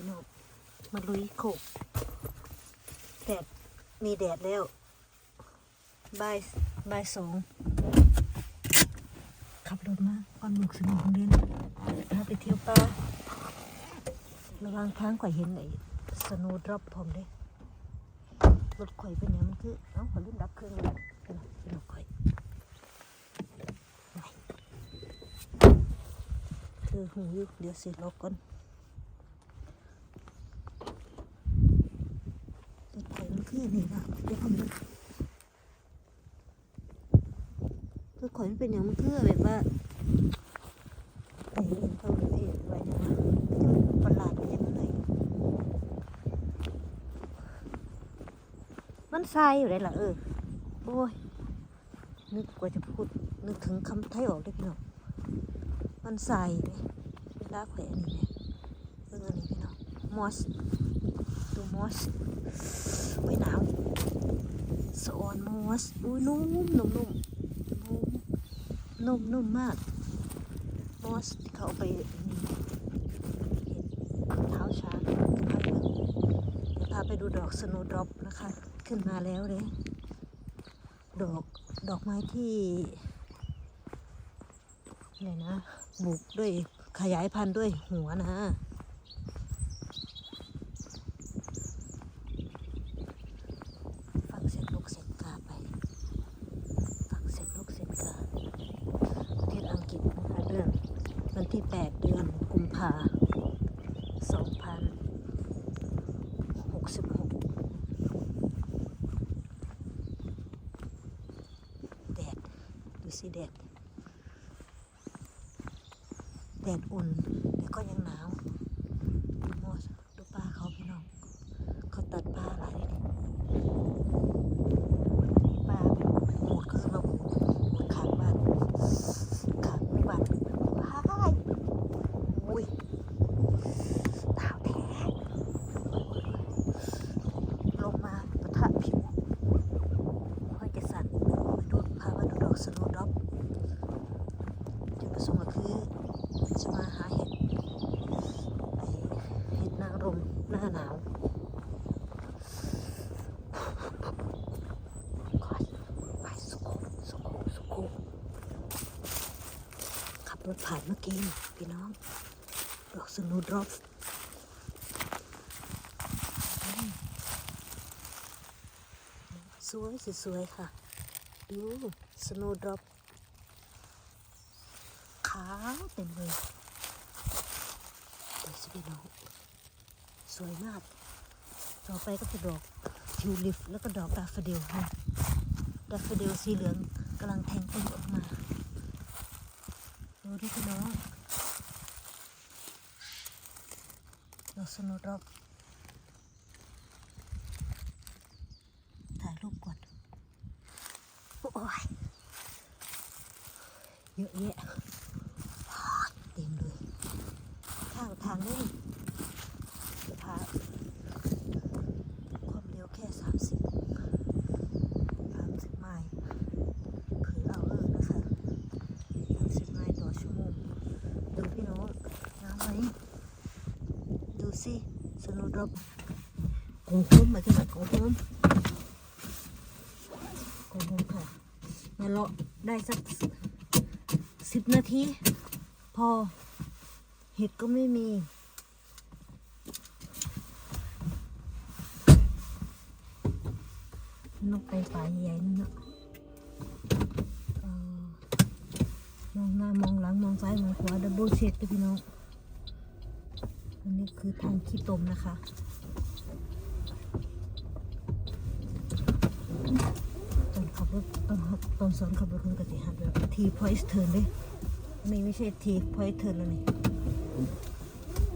พี่น้องมาลุยโขกแดดมีแดดแล้วบ่ายบ่ายสองขับรถมาก่อนลูกสนุกเดินพาไปเที่ยวป่าระวังทางข่อยเห็นไอ้สโนว์ดรอปผมเด้รถข่อยเป็นยังมันคือเอ้าขอยลืมดับเครื่องเลยพี่น้องพี่น้องข่อยไปคือหูยู่เดี๋ยวสิล็อกก่อน รถไถมันคือนี่ว่ะเดี๋ยวผมดูรถข่อยมัน เป็นอย่างมันคือแบบว่าไอ้เอ็นเขาหรือไอ้อะไรเนี่ยว่ะมันประหลาดไปยังไงมันทรายอยู่ไหนล่ะเออ โอ้ย นึกกว่าจะพูด นึกถึงคำไทยออกได้พี่น้อง มันทรายไหมเวลาแขวนนี่ไหมเอออันนี้พี่น้อง มอสดูมอสโอ้หนาวสะอนมอสอุ้ยนุ่มนุ่มนุ่ม นุ่มนุ่มมากมอสที่เขาเอาไปเห็นเท้าช้างเดี๋ยวพาไปดูเดี๋ยวพาไปดูดอกสโนดรอปนะคะ ขึ้นมาแล้วเลยดอกดอกไม้ที่อะไรนะบุกด้วยขยายพันธุ์ด้วยหัวนะ ฟังเสียงนกเสียงกาไป ฟังเสียงนกเสียงกา ประเทศอังกฤษนะคะเดือนวันที่ 8 เดือนกุมภา2066 แดด ดู สีแดด แดดอุ่น แต่ก็ยังหนาว ดูมอสดูปลาเขาพี่น้อง เขาตัดปลาหลายเลยนี่ปลาหมดก็คือมาหมดหมดขางบ้านขางไม่บ้านปลาอะไรอุ้ยหนาวแท้ลงมาปะทะผิวค่อยจะสั่นมาดูพามาดูดอกสโนว์ดรอปจุดประสงค์ก็คือจะมาหาเห็ดไอเห็ดนางรมหน้าหนาว ก่อนไปสุขุมสุขุมสุขุมขับ รถผ่านเมื่อกี้พี่น้อง ดอกสโนว์ดรอปสวยสวยค่ะ ดูสโนว์ดรอปขาวเต็มเลยดูสิพี่น้องสวยมาก ต่อไปก็จะดอกทิวลิปแล้วก็ดอกดาฟเดลนะดาฟเดลสีเหลืองกำลังแทงต้นออกมา ดูดิพี่น้องดอกสนว์ดรอปถ่ายรูปก่อน โอ้ยเยอะแยะโอ้ยเต็มเลย ข้างทางนี่จะพา ความเร็วแค่ 30 30ไมล์คือเอาเออนะคะ 30ไมล์ต่อชั่วโมง ดูพี่น้องงามไหม ดู สิสนว์ดรอปของโฮมหมายถึงของโฮมของโฮมค่ะมาเลาะได้สักสิบนาที พอเห็ดก็ไม่มีนกไปป่าใหญ่นั่นเนาะมองหน้ามองหลังมองซ้ายมองขวาดับเบิลเช็คด้วยพี่น้อง คือทางขี้ตมนะคะ ตอนขับรถตอนตอนสอนขับรถคุณกติหัดแบบทีพอยส์เทิร์นเลยไม่ไม่ใช่ทีพอยส์เทิร์นแล้วนี่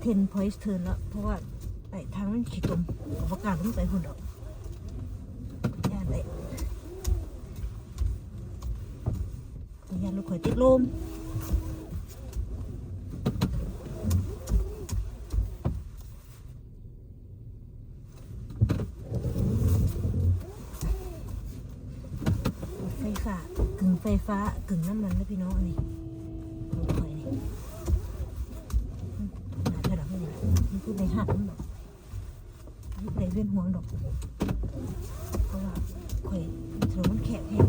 เทนพอยส์เทิร์นแล้ว เพราะว่าไอ้ทางมันขี้ตมกับประกาศต้องไปคนดอกย่านเลยย่านลูกข่อยติดลม ฝากึ่งไฟฟ้ากึ่งน้ำมันนะพี่น้องนี่ของข่อยนี่หนาดกระดับนี่มัพูดในหัามันดอกไม่ในเรื่องหัวดอกเพราะว่าข่อยถือมันแข็งแห้ง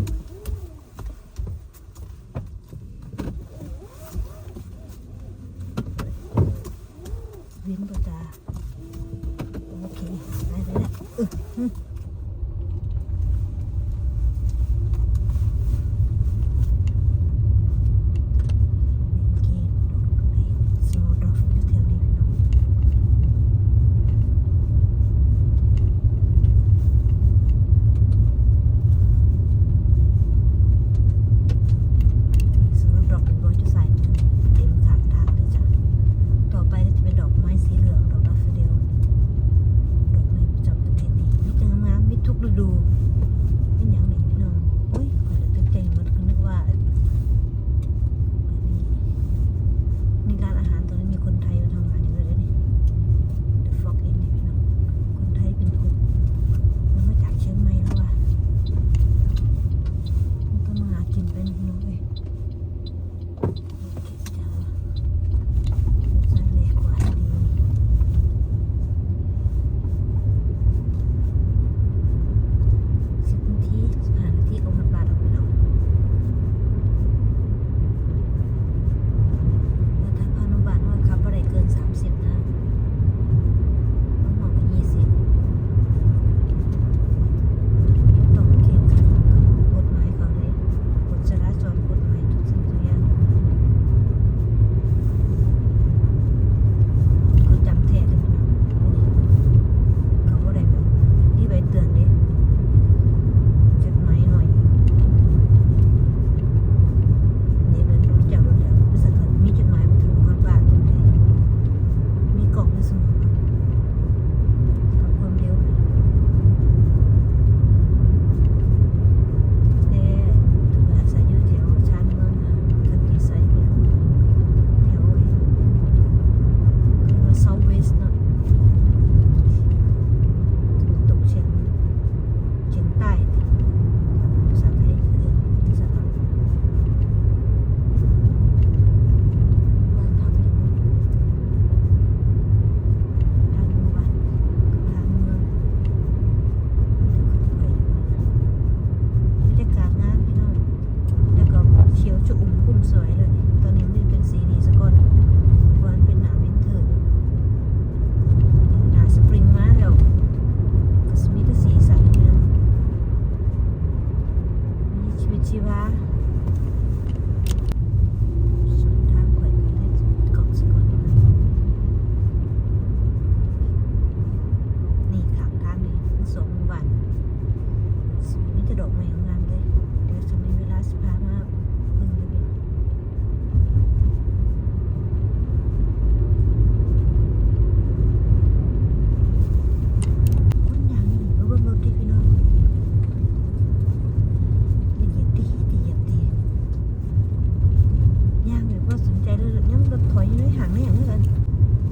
ไม่อย่างนั้น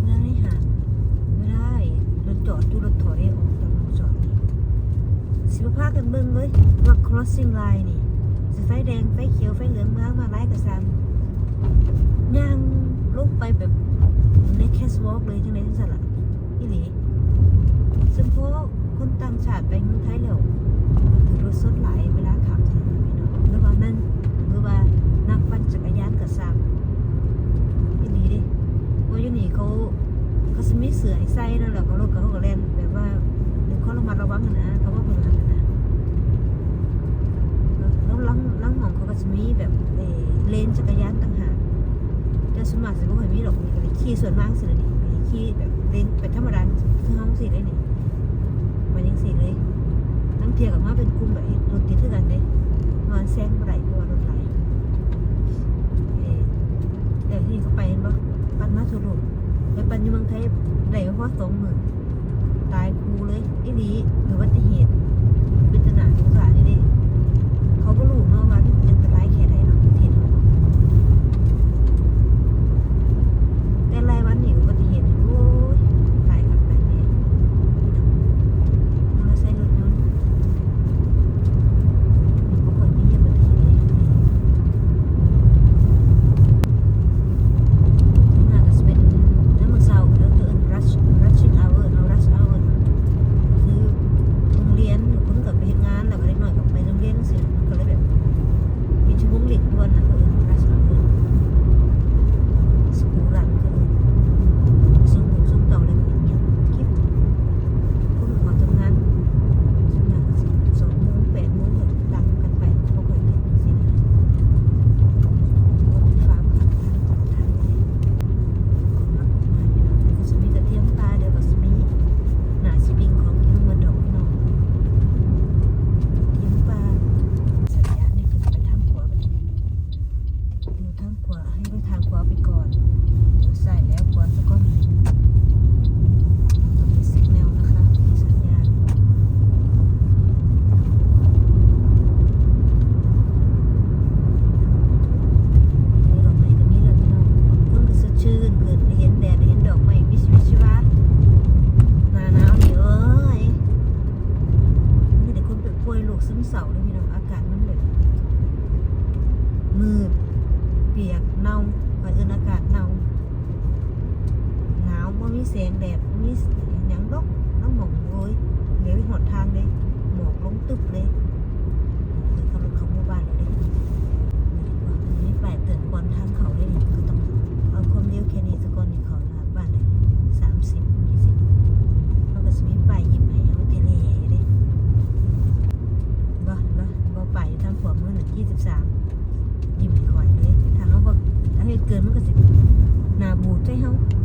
นั่นให้หาไม่ได้รถจอดดูรถถอยออกจากรถจอดนี่สิบภากันเบิ้งเลยว่า crossing line นี่สีไฟแดงไฟเขียวไฟเหลืองมามาไล่กัะซ้ำย่างลุกไปแบบในแคสวอล์กเลยจังไหนจังสันละอีหลีซึ่งพวก มากสิบ่คยมีหรอกไปขี่ส่วนมากสิเลยนี่ไปขี่แบบเล่นเป็นธรรมดาคือห้องสี่เลยนี่มันยังสีเลยต้องเทียบกับว่าเป็นกลุ่มแบบรถติดเท่ากันเลยนอนแซงบ่ได้เพวรถไหลเดี๋ยวที่เขาไปบ่ปันมาสุรุปแล้วปันอยู่เมืองไทยได้เพราะสองหมื่นตายคูเลยอีนี้หรือว่า